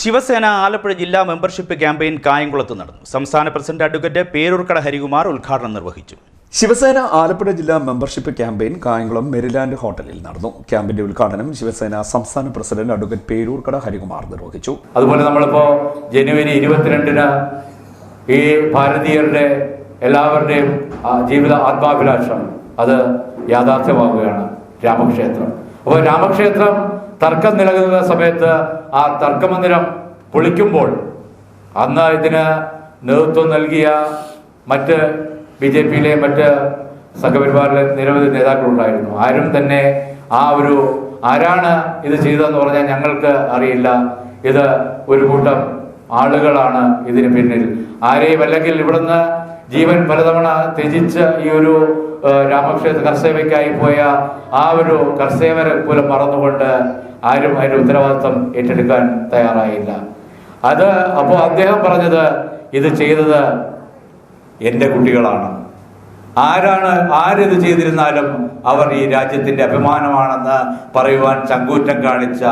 ശിവസേന ആലപ്പുഴ ജില്ലാ membership campaign കായംകുളത്ത് നടന്നു. സംസ്ഥാന പ്രസിഡന്റ് അഡ്വക്കേറ്റ് പേരൂർക്കട ഹരികുമാർ ഉദ്ഘാടനം നിർവഹിച്ചു. ശിവസേന ആലപ്പുഴ ജില്ലാ മെമ്പർഷിപ്പ് ക്യാമ്പയിൻ കായംകുളം മെരിലാൻഡ് ഹോട്ടലിൽ നടന്നു. ക്യാമ്പിന്റെ ഉദ്ഘാടനം ശിവസേന സംസ്ഥാന പ്രസിഡന്റ് അഡ്വക്കേറ്റ് പേരൂർക്കട ഹരികുമാർ നിർവഹിച്ചു. അതുപോലെ നമ്മളിപ്പോ ജനുവരി ഇരുപത്തിരണ്ടിന് ഈ ഭാരതീയരുടെ എല്ലാവരുടെയും ജീവിത ആത്മാഭിലാഷം അത് യാഥാർത്ഥ്യമാവുകയാണ് രാമക്ഷേത്രം. അപ്പോൾ രാമക്ഷേത്രം തർക്കം നിലനിന്ന സമയത്ത് ആ തർക്കമന്ദിരം പൊളിക്കുമ്പോൾ അന്ന് ഇതിന് നേതൃത്വം നൽകിയ മറ്റ് ബി ജെ പിയിലെ മറ്റ് സംഘപരിവാറിലെ നിരവധി നേതാക്കളുണ്ടായിരുന്നു. ആരും തന്നെ ആ ഒരു ആരാണ് ഇത് ചെയ്തതെന്ന് പറഞ്ഞാൽ ഞങ്ങൾക്ക് അറിയില്ല. ഇത് ഒരു കൂട്ടം ആളുകളാണ് ഇതിന് പിന്നിൽ. ആരെയും അല്ലെങ്കിൽ ഇവിടുന്ന് ജീവൻ പലതവണ ത്യജിച്ച ഈ ഒരു രാമക്ഷേത്ര കർസേവയ്ക്കായി പോയ ആ ഒരു കർസേവരെ പോലും മറന്നുകൊണ്ട് ആരും അതിന്റെ ഉത്തരവാദിത്വം ഏറ്റെടുക്കാൻ തയ്യാറായില്ല. അത് അപ്പോൾ അദ്ദേഹം പറഞ്ഞത് ഇത് ചെയ്തത് എന്റെ കുട്ടികളാണ്. ആരാണ് ആരിത് ചെയ്തിരുന്നാലും അവർ ഈ രാജ്യത്തിന്റെ അഭിമാനമാണെന്ന് പറയുവാൻ ചങ്കൂറ്റം കാണിച്ച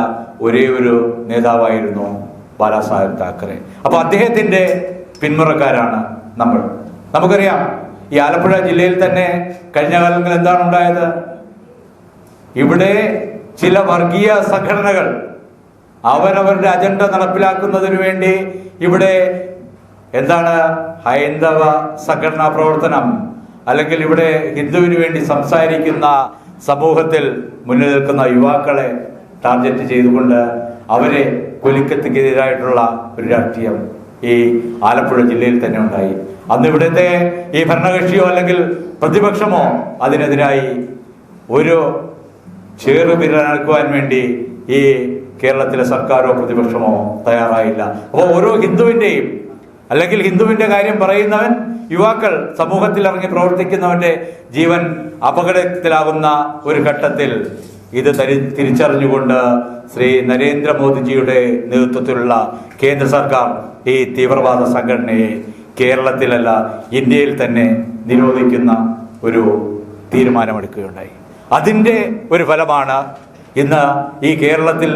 ഒരേ ഒരു നേതാവായിരുന്നു ബാലാസാഹേബ് താക്കറെ. അപ്പോൾ അദ്ദേഹത്തിന്റെ പിന്മുറക്കാരാണ് നമ്മൾ. നമുക്കറിയാം ഈ ആലപ്പുഴ ജില്ലയിൽ തന്നെ കഴിഞ്ഞ കാലങ്ങളിൽ എന്താണ് ഉണ്ടായത്? ഇവിടെ ചില വർഗീയ സംഘടനകൾ അവരവരുടെ അജണ്ട നടപ്പിലാക്കുന്നതിന് വേണ്ടി ഇവിടെ എന്താണ് ഹൈന്ദവ സംഘടനാ പ്രവർത്തനം അല്ലെങ്കിൽ ഇവിടെ ഹിന്ദുവിന് വേണ്ടി സംസാരിക്കുന്ന സമൂഹത്തിൽ മുന്നിൽ നിൽക്കുന്ന യുവാക്കളെ ടാർഗറ്റ് ചെയ്തുകൊണ്ട് അവരെ കൊലിക്കത്തിക്കെതിരായിട്ടുള്ള ഒരു രാഷ്ട്രീയം ഈ ആലപ്പുഴ ജില്ലയിൽ തന്നെ ഉണ്ടായി. അന്ന് ഇവിടുത്തെ ഈ ഭരണകക്ഷിയോ അല്ലെങ്കിൽ പ്രതിപക്ഷമോ അതിനെതിരായി ഒരു ചേറുപിരനക്കുവാൻ വേണ്ടി ഈ കേരളത്തിലെ സർക്കാരോ പ്രതിപക്ഷമോ തയ്യാറായില്ല. അപ്പോൾ ഓരോ ഹിന്ദുവിന്റെയും അല്ലെങ്കിൽ ഹിന്ദുവിന്റെ കാര്യം പറയുന്നവൻ യുവാക്കൾ സമൂഹത്തിൽ ഇറങ്ങി പ്രവർത്തിക്കുന്നവന്റെ ജീവൻ അപകടത്തിലാകുന്ന ഒരു ഘട്ടത്തിൽ ഇത് തരി തിരിച്ചറിഞ്ഞുകൊണ്ട് ശ്രീ നരേന്ദ്രമോദിജിയുടെ നേതൃത്വത്തിലുള്ള കേന്ദ്ര സർക്കാർ ഈ തീവ്രവാദ സംഘടനയെ കേരളത്തിലല്ല ഇന്ത്യയിൽ തന്നെ നിരോധിക്കുന്ന ഒരു തീരുമാനമെടുക്കുകയുണ്ടായി. അതിന്റെ ഒരു ഫലമാണ് ഇന്ന് ഈ കേരളത്തിൽ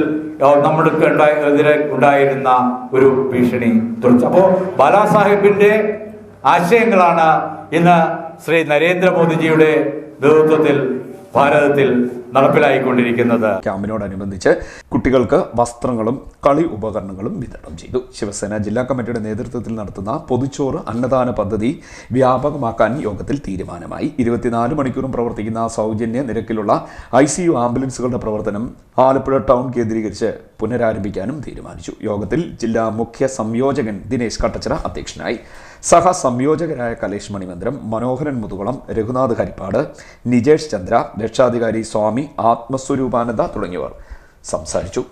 നമ്മൾക്ക് ഉണ്ടായി എതിരെ ഉണ്ടായിരുന്ന ഒരു ഭീഷണി തുടച്ചു അപ്പോൾ ബാലാസാഹിബിന്റെ ആശയങ്ങളാണ് ഇന്ന് ശ്രീ നരേന്ദ്രമോദിജിയുടെ നേതൃത്വത്തിൽ ഭാരതത്തിൽ നടപ്പിലായിക്കൊണ്ടിരിക്കുന്നത്. ക്യാമ്പിനോടനുബന്ധിച്ച് കുട്ടികൾക്ക് വസ്ത്രങ്ങളും കളി ഉപകരണങ്ങളും വിതരണം ചെയ്തു. ശിവസേന ജില്ലാ കമ്മിറ്റിയുടെ നേതൃത്വത്തിൽ നടത്തുന്ന പൊതുച്ചോറ് അന്നദാന പദ്ധതി വ്യാപകമാക്കാൻ യോഗത്തിൽ തീരുമാനമായി. ഇരുപത്തിനാല് മണിക്കൂറും പ്രവർത്തിക്കുന്ന സൗജന്യ നിരക്കിലുള്ള ഐ ആംബുലൻസുകളുടെ പ്രവർത്തനം ആലപ്പുഴ ടൗൺ കേന്ദ്രീകരിച്ച് പുനരാരംഭിക്കാനും തീരുമാനിച്ചു. യോഗത്തിൽ ജില്ലാ മുഖ്യ സംയോജകൻ ദിനേശ് കട്ടച്ചിറ അധ്യക്ഷനായി. സഹ സംയോജകരായ കലേഷ് മണിമന്ദിരം മനോഹരൻ മുതുകുളം രഘുനാഥ് ഹരിപ്പാട് നിജേഷ് ചന്ദ്ര രക്ഷാധികാരി സ്വാമി ആത്മസ്വരൂപാനന്ദ തുടങ്ങിയവർ സംസാരിച്ചു.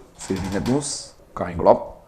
ന്യൂസ് കായംകുളം.